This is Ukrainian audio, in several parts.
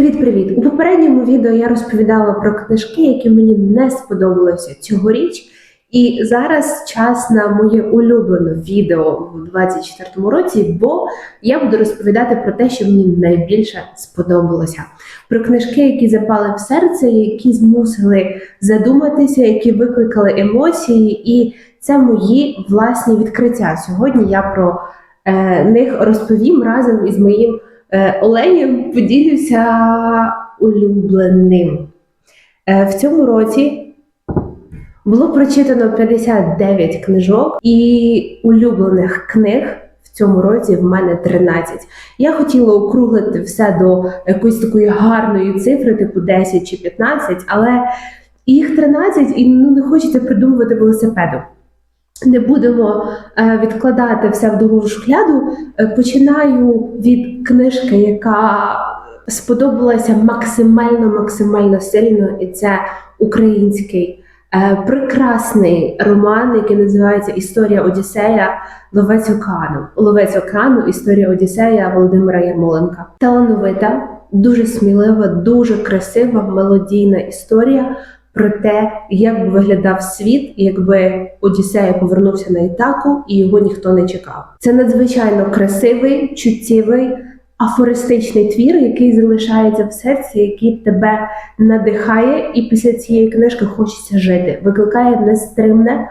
Привіт-привіт! У попередньому відео я розповідала про книжки, які мені не сподобалися цьогоріч. І зараз час на моє улюблене відео в 24-му році, бо я буду розповідати про те, що мені найбільше сподобалося. Про книжки, які запали в серце, які змусили задуматися, які викликали емоції, і це мої власні відкриття. Сьогодні я про е, них розповім разом із моїм е, поділюся улюбленим. Е, в цьому році було прочитано 59 книжок і улюблених книг. В цьому році в мене 13. Я хотіла округлити все до якоїсь такої гарної цифри, типу 10 чи 15, але їх 13 і ну, не хочеться придумувати велосипеду. Не будемо е, відкладати все в довгу шухляду. Е, починаю від книжки, яка сподобалася максимально, максимально сильно, і це український е, прекрасний роман, який називається Історія Одіссея Ловець океану. Ловець океану, історія Одіссея Володимира Ярмоленка. Талановита, дуже смілива, дуже красива, мелодійна історія про те, як би виглядав світ, якби Одіссея повернувся на Ітаку і його ніхто не чекав. Це надзвичайно красивий, чуттєвий, афористичний твір, який залишається в серці, який тебе надихає, і після цієї книжки хочеться жити, викликає нестримне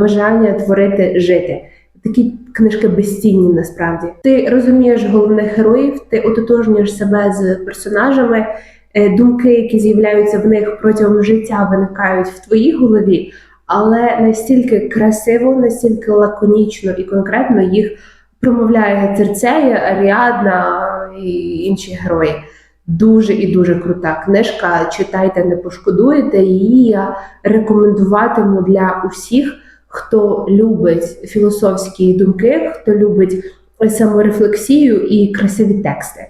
бажання творити жити. Такі книжки безцінні насправді. Ти розумієш головних героїв, ти ототожнюєш себе з персонажами. Е, Думки, які з'являються в них протягом життя, виникають в твоїй голові, але настільки красиво, настільки лаконічно і конкретно їх промовляє Церцея, Аріадна і інші герої. Дуже і дуже крута книжка. Читайте, не пошкодуєте. Її я рекомендуватиму для усіх, хто любить філософські думки, хто любить саморефлексію і красиві тексти.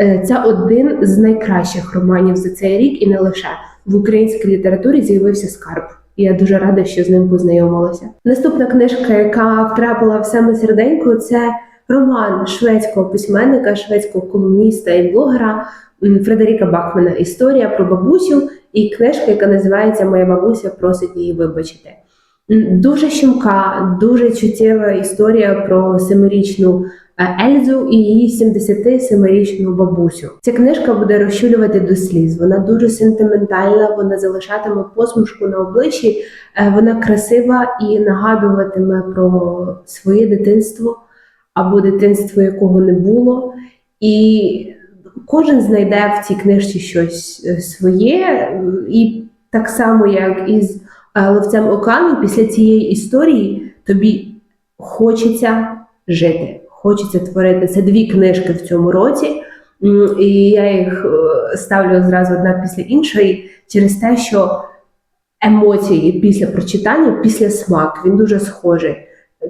Е, Це один з найкращих романів за цей рік, і не лише в українській літературі з'явився скарб. Я дуже рада, що з ним познайомилася. Наступна книжка, яка втрапила в саме серденько, це роман шведського письменника, шведського колумніста і блогера Фредеріка Бахмана. Історія про бабусю і книжка, яка називається Моя бабуся просить її вибачити. Дуже щемка, дуже чуттєва історія про семирічну Ельзу і її 77-річну бабусю. Ця книжка буде розчулювати до сліз. Вона дуже сентиментальна, вона залишатиме посмішку на обличчі, е, вона красива і нагадуватиме про своє дитинство або дитинство, якого не було. І кожен знайде в цій книжці щось е, своє, і так само, як із е, ловцем океану, після цієї історії тобі хочеться жити, хочеться творити. Це дві книжки в цьому році, і я їх е, ставлю зразу одна після іншої через те, що емоції після прочитання, після смак, він дуже схожий.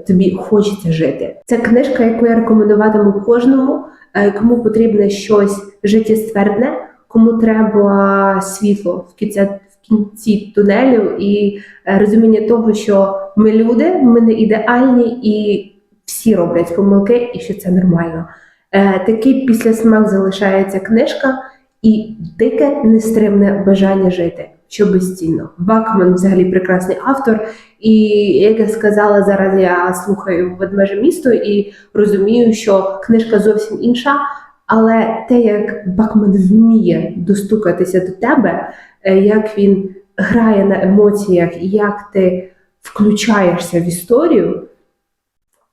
Тобі хочеться жити. Це книжка, яку я рекомендуватиму кожному, е, кому потрібне щось життєствердне, кому треба світло в кінці, в кінці тунелю і е, розуміння того, що ми люди, ми не ідеальні і всі роблять помилки, і що це нормально. Е, Такий післясмак залишається книжка і дике нестримне бажання жити, що безцінно. Бакман взагалі прекрасний автор. І як я сказала, зараз я слухаю ведмеже місто і розумію, що книжка зовсім інша. Але те, як Бакман вміє достукатися до тебе, е, як він грає на емоціях, як ти включаєшся в історію,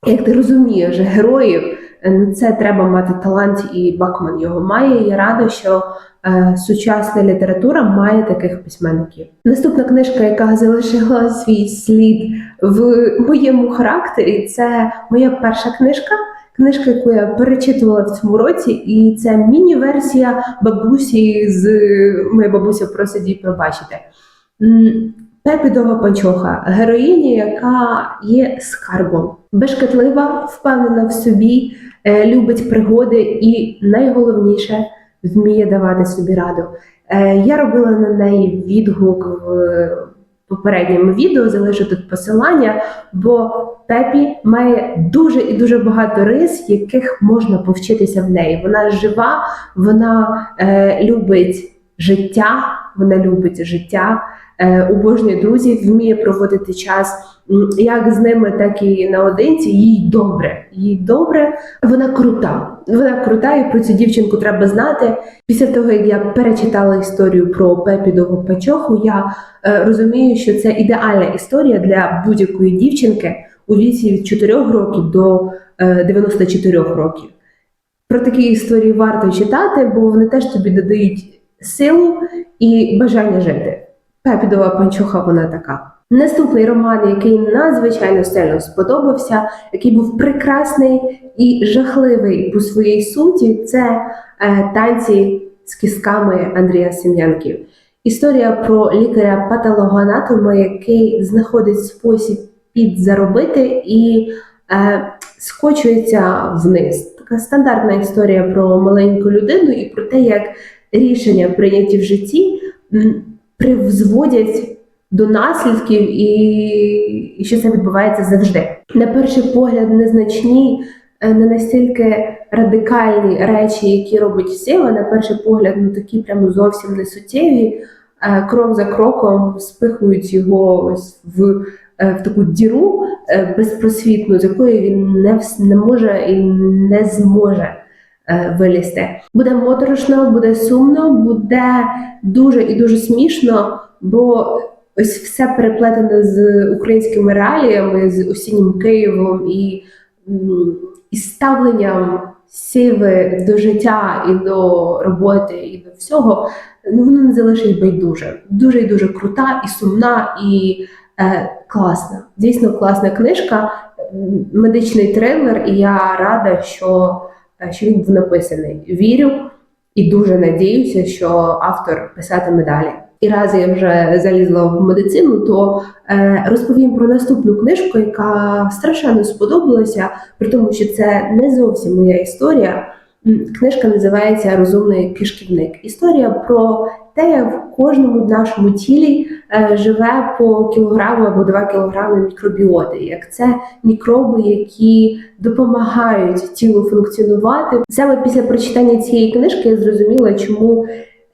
як ти розумієш героїв, е, на це треба мати талант, і Бакман його має. Я рада, що е, сучасна література має таких письменників. Наступна книжка, яка залишила свій слід в моєму характері, це моя перша книжка. Книжка, яку я перечитувала в цьому році, і це міні-версія бабусі з моя бабуся просить їй пробачити. М, Пепідова панчоха, героїня, яка є скарбом, безшкатлива, впевнена в собі, е, любить пригоди і найголовніше вміє давати собі раду. Е, Я робила на неї відгук в попередньому відео, залишу тут посилання, бо Пепі має дуже і дуже багато рис, яких можна повчитися в неї. Вона жива, вона е, любить життя, вона любить життя, обожнює друзів, вміє проводити час як з ними, так і наодинці. Їй добре. Їй добре. Вона крута. Вона крута, і про цю дівчинку треба знати. Після того, як я перечитала історію про Пепі Довгопачоху, я е, розумію, що це ідеальна історія для будь-якої дівчинки у віці від 4 років до е, 94 років. Про такі історії варто читати, бо вони теж тобі додають силу і бажання жити. Пепідова панчуха вона така. Наступний роман, який надзвичайно сильно сподобався, який був прекрасний і жахливий по своїй суті, це е, танці з кістками Андрія Сем'янків. Історія про лікаря патологоанатома, який знаходить спосіб підзаробити і е, скочується вниз. Така стандартна історія про маленьку людину і про те, як рішення, прийняті в житті, м, призводять до наслідків, і, що це відбувається завжди. На перший погляд, незначні, е, не настільки радикальні речі, які робить сила, на перший погляд, ну такі прямо зовсім не суттєві. Е, Крок за кроком спихують його ось в, е, в таку діру безпросвітну, з якої він не, не може і не зможе вилізти. Буде моторошно, буде сумно, буде дуже і дуже смішно, бо ось все переплетено з українськими реаліями, з осіннім Києвом і, і ставленням сіви до життя і до роботи, і до всього. Ну, воно не залишить байдуже. Дуже і дуже крута, і сумна, і е, класна. Дійсно класна книжка, медичний трилер, і я рада, що, е, що він був написаний. Вірю і дуже надіюся, що автор писатиме далі. І раз я вже залізла в медицину, то е, розповім про наступну книжку, яка страшенно сподобалася, при тому, що це не зовсім моя історія. Книжка називається Розумний кишківник. Історія про те, як в кожному нашому тілі е, живе по кілограму або два кілограми мікробіоти, як це мікроби, які допомагають тілу функціонувати. Саме після прочитання цієї книжки я зрозуміла, чому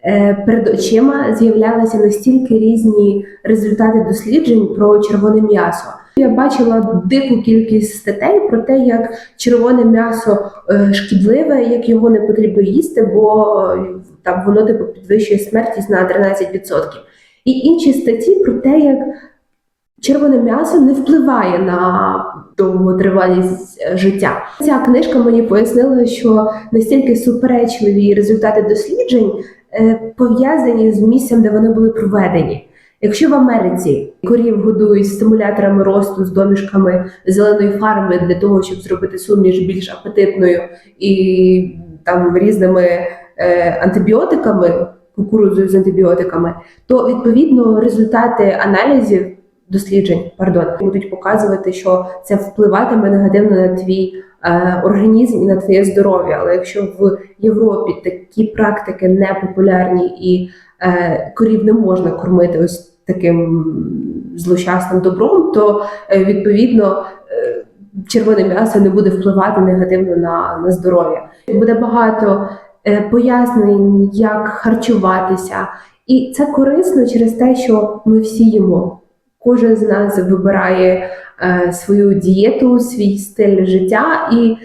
е, перед очима з'являлися настільки різні результати досліджень про червоне м'ясо. Я бачила дику кількість статей про те, як червоне м'ясо е, шкідливе, як його не потрібно їсти, бо е, там воно типу підвищує смертність на 13%. І інші статті про те, як червоне м'ясо не впливає на довготривалість е, життя. Ця книжка мені пояснила, що настільки суперечливі результати досліджень пов'язані з місцем, де вони були проведені. Якщо в Америці корів годують стимуляторами росту з домішками зеленої фарми для того, щоб зробити суміш більш апетитною і там різними е, антибіотиками, кукурудзою з антибіотиками, то відповідно результати аналізів досліджень пардон, будуть показувати, що це впливатиме негативно на твій е, організм і на твоє здоров'я. Але якщо в Європі такі практики не популярні і е, корів не можна кормити ось таким злощасним добром, то е, відповідно е, червоне м'ясо не буде впливати негативно на, на здоров'я. Буде багато е, пояснень, як харчуватися, і це корисно через те, що ми всі їмо. Кожен з нас вибирає е, свою дієту, свій стиль життя, і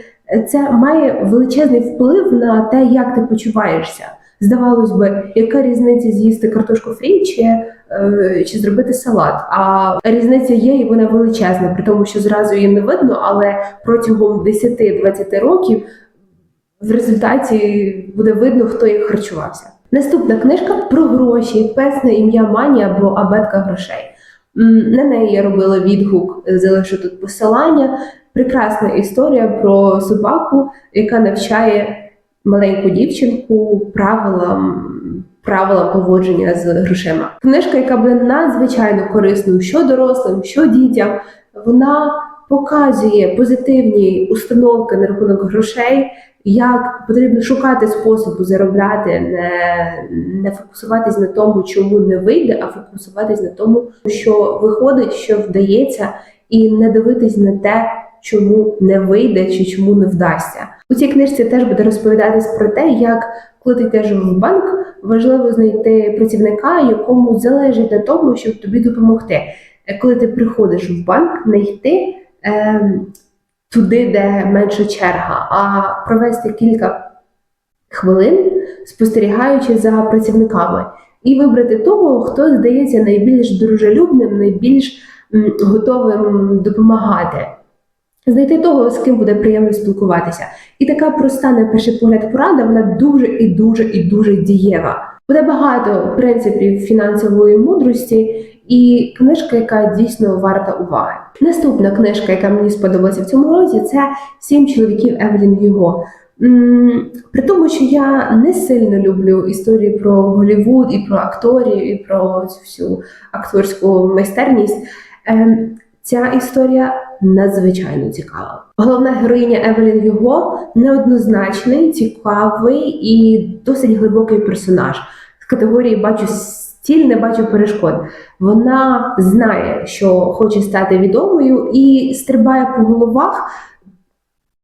це має величезний вплив на те, як ти почуваєшся. Здавалось би, яка різниця з'їсти картошку фрі чи, е, чи зробити салат? А різниця є, і вона величезна, при тому, що зразу її не видно, але протягом 10-20 років в результаті буде видно, хто як харчувався. Наступна книжка про гроші, пес на ім'я Мані або абетка грошей. На неї я робила відгук, залишу тут посилання. Прекрасна історія про собаку, яка навчає маленьку дівчинку правилам, правила поводження з грошима. Книжка, яка буде надзвичайно корисною що дорослим, що дітям, вона показує позитивні установки на рахунок грошей, як потрібно шукати способу заробляти, не, не фокусуватись на тому, чому не вийде, а фокусуватись на тому, що виходить, що вдається, і не дивитись на те, чому не вийде чи чому не вдасться. У цій книжці теж буде розповідатись про те, як коли ти йдеш в банк, важливо знайти працівника, якому залежить на тому, щоб тобі допомогти. Коли ти приходиш в банк, не йти ем, туди, де менша черга, а провести кілька хвилин, спостерігаючи за працівниками, і вибрати того, хто здається найбільш дружелюбним, найбільш готовим допомагати. Знайти того, з ким буде приємно спілкуватися. І така проста, на перший погляд, порада, вона дуже і дуже і дуже дієва. Буде багато принципів фінансової мудрості, і книжка, яка дійсно варта уваги. Наступна книжка, яка мені сподобалася в цьому році, це Сім чоловіків Евелін Юго. При тому, що я не сильно люблю історії про Голівуд і про акторів, і про цю всю акторську майстерність. ем, Ця історія надзвичайно цікава. Головна героїня Евелін Юго неоднозначний, цікавий і досить глибокий персонаж з категорії бачу стіль, не бачу перешкод. Вона знає, що хоче стати відомою, і стрибає по головах.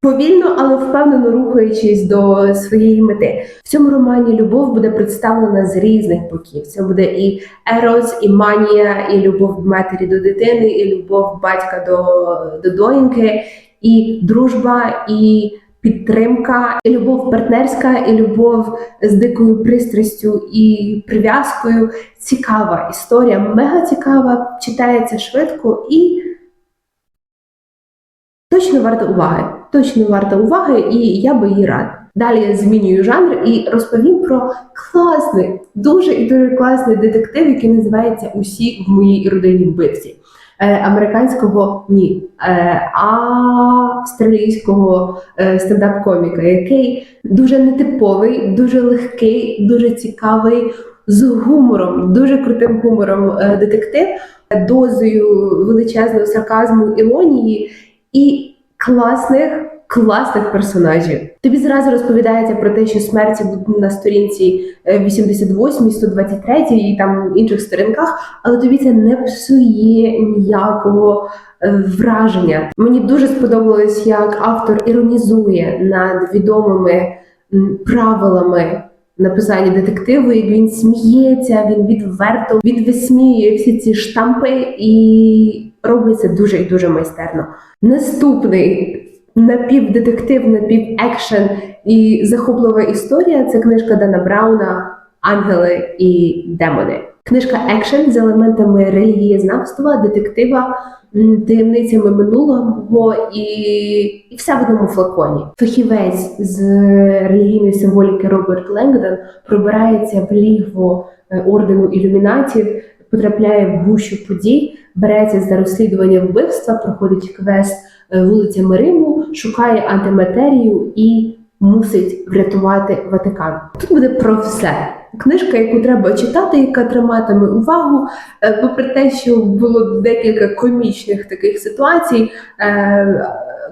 Повільно, але впевнено рухаючись до своєї мети. В цьому романі любов буде представлена з різних боків. Це буде і ерос, і манія, і любов матері до дитини, і любов батька до, до доньки, і дружба, і підтримка, і любов партнерська, і любов з дикою пристрастю і прив'язкою. Цікава історія, мега цікава, читається швидко і точно варта уваги. Точно варта уваги, і я би її рад. Далі я змінюю жанр і розповім про класний, дуже і дуже класний детектив, який називається Усі в моїй родині вбивці. Е, американського ні, е, австралійського е, стендап-коміка, який дуже нетиповий, дуже легкий, дуже цікавий, з гумором, дуже крутим гумором е, детектив, дозою величезного сарказму, іронії і класних. Класних персонажів. Тобі зразу розповідається про те, що смерті на сторінці е, 88, 123 і там інших сторінках, але тобі це не псує ніякого е, враження. Мені дуже сподобалось, як автор іронізує над відомими правилами написання детективу, як він сміється, він відверто, він висміює всі ці штампи і робить це дуже і дуже майстерно. Наступний напівдетектив, напівекшен і захоплива історія це книжка Дана Брауна Ангели і демони. Книжка екшен з елементами релігієзнавства, детектива, таємницями минулого і, і все в одному флаконі. Фахівець з релігійної символіки Роберт Леңдон пробирається в лігво е, ордену ілюмінатів, потрапляє в гущу подій, береться за розслідування вбивства, проходить квест е, вулицями Риму, шукає антиматерію і мусить врятувати Ватикан. Тут буде про все. Книжка, яку треба читати, яка триматиме увагу, Е, попри те, що було декілька комічних таких ситуацій. е,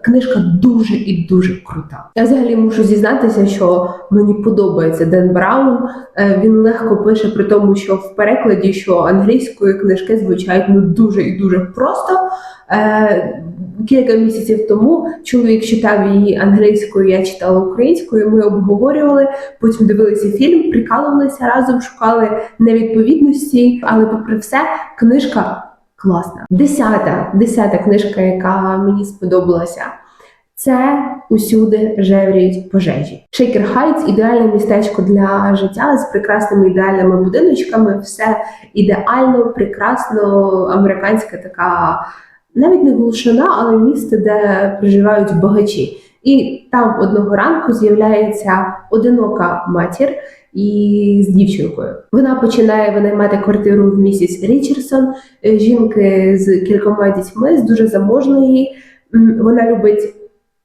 Книжка дуже і дуже крута. Я взагалі мушу зізнатися, що мені подобається Ден Браун. Е, Він легко пише при тому, що в перекладі, що англійською книжки звучать ну дуже і дуже просто. Кілька місяців тому чоловік читав її англійською, я читала українською. Ми обговорювали, потім дивилися фільм, прикалувалися разом, шукали невідповідності. Але, попри все, книжка класна. Десята, десята книжка, яка мені сподобалася. Це усюди жевріють пожежі. Шейкер Хайтс ідеальне містечко для життя з прекрасними ідеальними будиночками. Все ідеально, прекрасно, американська така, навіть не глушина, але місце, де проживають багачі. І там одного ранку з'являється одинока матір і з дівчинкою. Вона починає винаймати квартиру в місіс Річардсон, е, жінки з кількома дітьми, з дуже заможної. Вона любить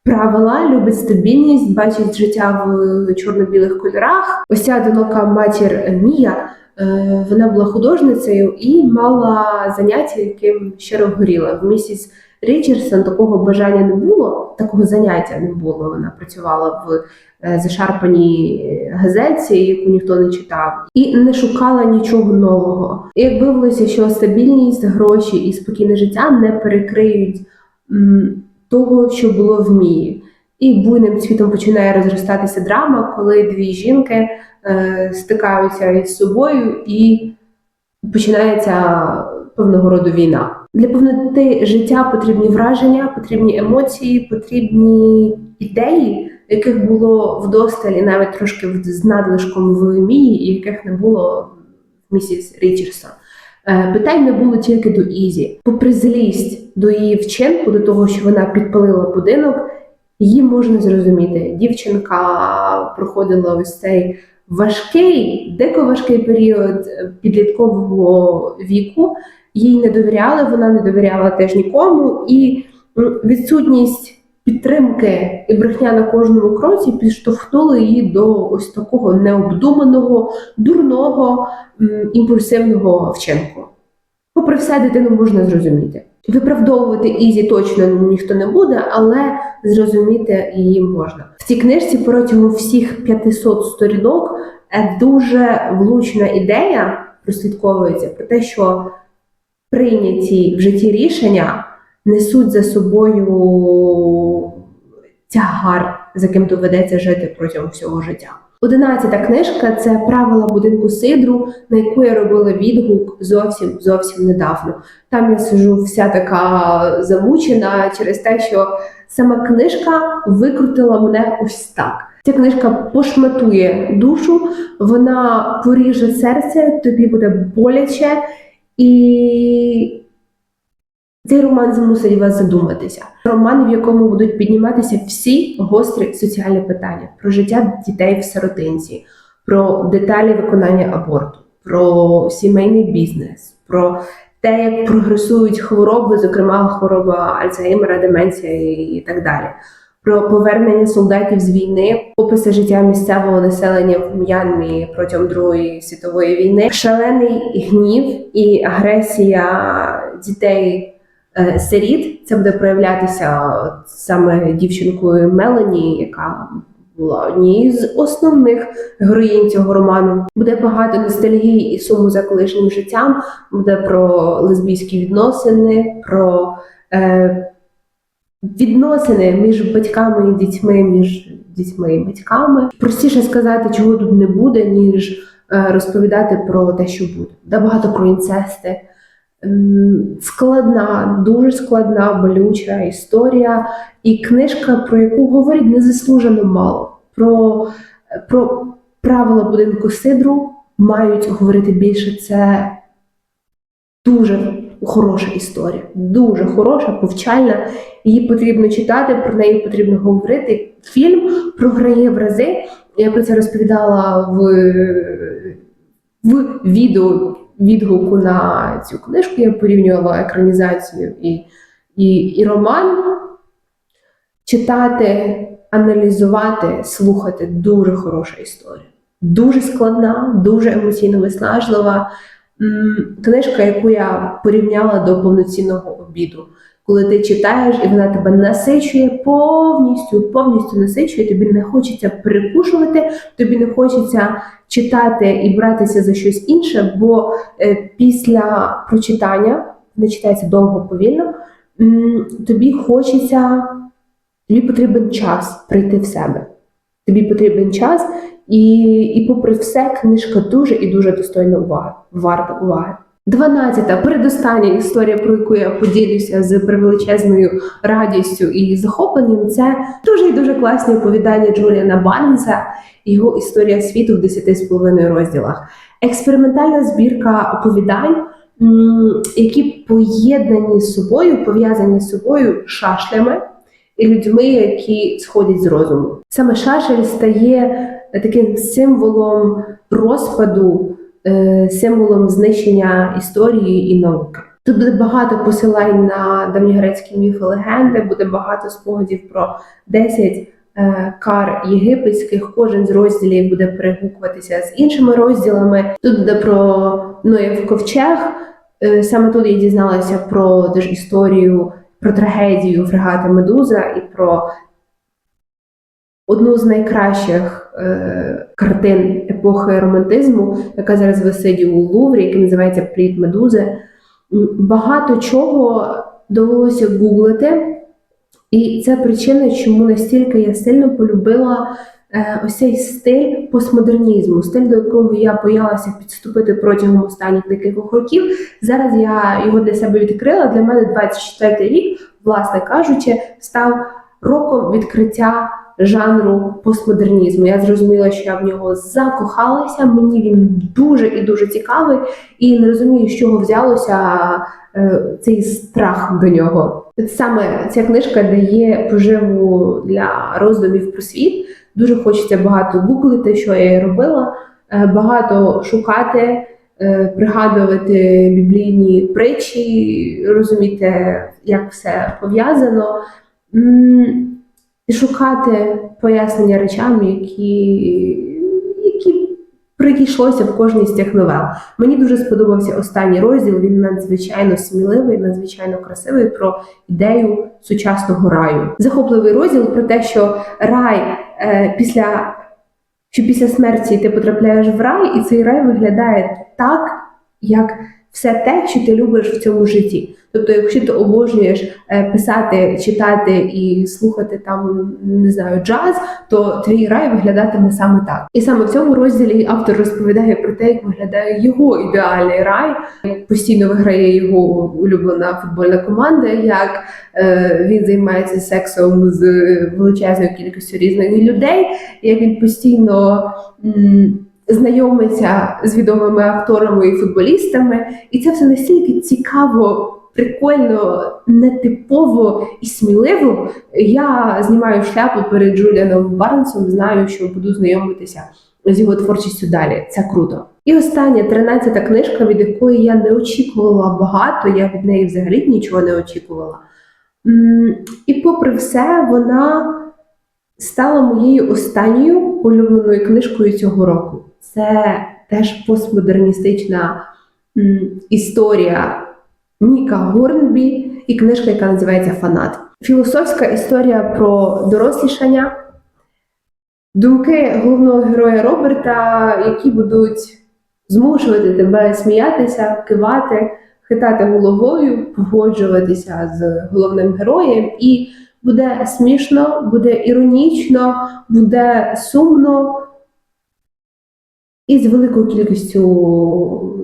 правила, любить стабільність, бачить життя в чорно-білих кольорах. Ось ця одинока матір Мія. Е, Вона була художницею і мала заняття, яким щиро горіла. В місіс Річардсон такого бажання не було, такого заняття не було. Вона працювала в е, зашарпаній газеті, яку ніхто не читав, і не шукала нічого нового. І як виявилося, що стабільність, гроші і спокійне життя не перекриють того, що було в Мії. І буйним світом починає розростатися драма, коли дві жінки е, стикаються із собою і починається певного роду війна. Для повноти життя потрібні враження, потрібні емоції, потрібні ідеї, яких було вдосталь і навіть трошки з надлишком в Мії, і яких не було в місіс Річардсон. Е, Питань не було тільки до Ізі. Попри злість до її вчинку, до того, що вона підпалила будинок, її можна зрозуміти. Дівчинка проходила ось цей важкий, дико важкий період е, підліткового віку. Їй не довіряли, вона не довіряла теж нікому, і відсутність підтримки і брехня на кожному кроці підштовхнули її до ось такого необдуманого, дурного, імпульсивного вчинку. Попри все, дитину можна зрозуміти. Виправдовувати Ізі точно ніхто не буде, але зрозуміти її можна. В цій книжці протягом всіх 500 сторінок е, дуже влучна ідея прослідковується про те, що прийняті в житті рішення несуть за собою тягар, з яким доведеться жити протягом всього життя. Одинадцята книжка це правила будинку Сидру, на яку я робила відгук зовсім зовсім недавно. Там я сижу вся така замучена через те, що сама книжка викрутила мене ось так. Ця книжка пошматує душу, вона поріже серце, тобі буде боляче, і цей роман змусить вас задуматися. Роман, в якому будуть підніматися всі гострі соціальні питання про життя дітей в сиротинці, про деталі виконання аборту, про сімейний бізнес, про те, як прогресують хвороби, зокрема хвороба Альцгеймера, деменція і так далі. Про повернення солдатів з війни, описи життя місцевого населення в М'янмі протягом Другої світової війни, шалений гнів і агресія дітей е, сиріт. Це буде проявлятися саме дівчинкою Мелані, яка була однією з основних героїнь цього роману. Буде багато ностальгії і суму за колишнім життям. Буде про лесбійські відносини, про е, відносини між батьками і дітьми, між дітьми і батьками. Простіше сказати, чого тут не буде, ніж е, розповідати про те, що буде. Да багато про інцести. Складна, дуже складна, болюча історія, і книжка, про яку говорять незаслужено мало. Про, про правила будинку Сидру мають говорити більше. Це дуже хороша історія, дуже хороша, повчальна. Її потрібно читати, про неї потрібно говорити. Фільм програє в рази. Я про це розповідала в, в відео відгуку на цю книжку. Я порівнювала екранізацію і, і, і роман. Читати, аналізувати, слухати дуже хороша історія. Дуже складна, дуже емоційно виснажлива. Книжка, яку я порівняла до повноцінного обіду. Коли ти читаєш, і вона тебе насичує повністю, повністю насичує, тобі не хочеться перекушувати, тобі не хочеться читати і братися за щось інше, бо е, після прочитання, не читається довго повільно, тобі хочеться, тобі потрібен час прийти в себе. Тобі потрібен час, і, і попри все, книжка дуже і дуже достойна уваги, варта уваги. Дванадцята передостання історія, про яку я поділюся з превеличезною радістю і захопленням, це дуже і дуже класні оповідання Джуліана Барнса, його історія світу в 10,5 розділах. Експериментальна збірка оповідань, які поєднані з собою, пов'язані з собою шашлями і людьми, які сходять з розуму. Саме шашель стає таким символом розпаду, символом знищення історії і науки. Тут буде багато посилань на давньогрецькі міфи легенди, буде багато спогадів про 10 е, кар єгипетських. Кожен з розділів буде перегукуватися з іншими розділами. Тут буде про Ноєв ковчег. Е, Саме тут я дізналася про теж історію про трагедію фрегата Медуза і про одну з найкращих е, картин епохи романтизму, яка зараз висить у Луврі, яка називається Плід Медузи. Багато чого довелося гуглити, і це причина, чому настільки я сильно полюбила е, ось цей стиль постмодернізму, стиль, до якого я боялася підступити протягом останніх декількох років. Зараз я його для себе відкрила. Для мене 24 рік, власне кажучи, став роком відкриття жанру постмодернізму. Я зрозуміла, що я в нього закохалася. Мені він дуже і дуже цікавий, і не розумію, з чого взялося е, цей страх до нього. Саме ця книжка дає поживу для роздумів про світ. Дуже хочеться багато гуглити, що я і робила, е, багато шукати, е, пригадувати біблійні притчі, розуміти, як все пов'язано. Шукати пояснення речам, які, які прийшлося в кожній з цих новел. Мені дуже сподобався останній розділ. Він надзвичайно сміливий, надзвичайно красивий про ідею сучасного раю. Захопливий розділ про те, що рай е, після. Що після смерті ти потрапляєш в рай, і цей рай виглядає так, як все те, що ти любиш в цьому житті. Тобто, якщо ти обожнюєш е, писати, читати і слухати там не знаю джаз, то твій рай виглядатиме саме так. І саме в цьому розділі автор розповідає про те, як виглядає його ідеальний рай. Як постійно виграє його улюблена футбольна команда, як е, він займається сексом з величезною кількістю різних людей, як він постійно. м, Знайомиться з відомими акторами і футболістами, і це все настільки цікаво, прикольно, нетипово і сміливо. Я знімаю шляпу перед Джуліаном Барнсом, знаю, що буду знайомитися з його творчістю далі. Це круто. І остання, тринадцята книжка, від якої я не очікувала багато, я від неї взагалі нічого не очікувала. І попри все, вона стала моєю останньою улюбленою книжкою цього року. Це теж постмодерністична історія Ніка Горнбі і книжка, яка називається Фанат. Філософська історія про дорослішання, думки головного героя Роберта, які будуть змушувати тебе сміятися, кивати, хитати головою, погоджуватися з головним героєм. І буде смішно, буде іронічно, буде сумно і з великою кількістю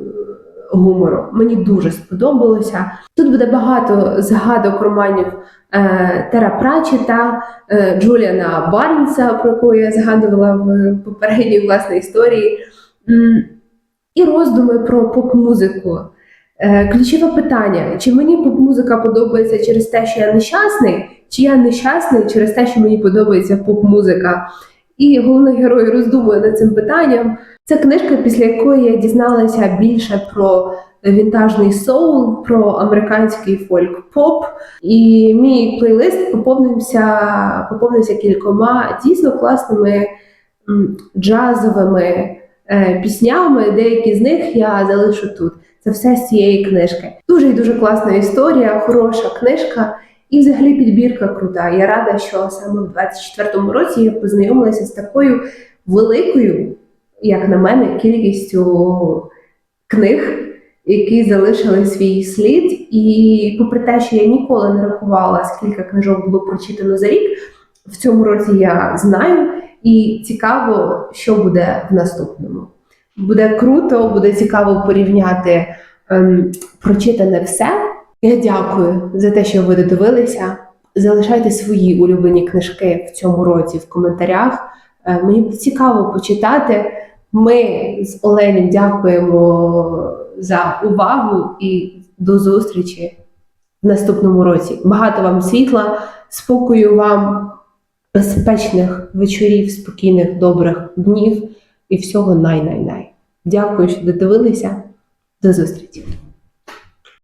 гумору. Мені дуже сподобалося. Тут буде багато згадок романів е, Тера Прачета, е, Джуліана Барнса, про яку я згадувала в попередній власне історії, і роздуми про поп-музику. Е, ключове питання: чи мені поп-музика подобається через те, що я нещасний, чи я нещасний через те, що мені подобається поп-музика? І головний герой роздумує над цим питанням. Це книжка, після якої я дізналася більше про вінтажний соул, про американський фольк-поп. І мій плейлист поповнився, поповнився кількома дійсно класними джазовими е, піснями. Деякі з них я залишу тут. Це все з цієї книжки. Дуже і дуже класна історія, хороша книжка. І взагалі підбірка крута. Я рада, що саме в 24-му році я познайомилася з такою великою, як на мене, кількістю книг, які залишили свій слід. І попри те, що я ніколи не рахувала, скільки книжок було прочитано за рік, в цьому році я знаю, і цікаво, що буде в наступному. Буде круто, буде цікаво порівняти ем, прочитане все. Я дякую за те, що ви додивилися. Залишайте свої улюблені книжки в цьому році в коментарях. Е, Мені буде цікаво почитати. Ми з Оленю дякуємо за увагу і до зустрічі в наступному році. Багато вам світла, спокою вам, безпечних вечорів, спокійних, добрих днів і всього най-най-най. Дякую, що додивилися. До зустрічі!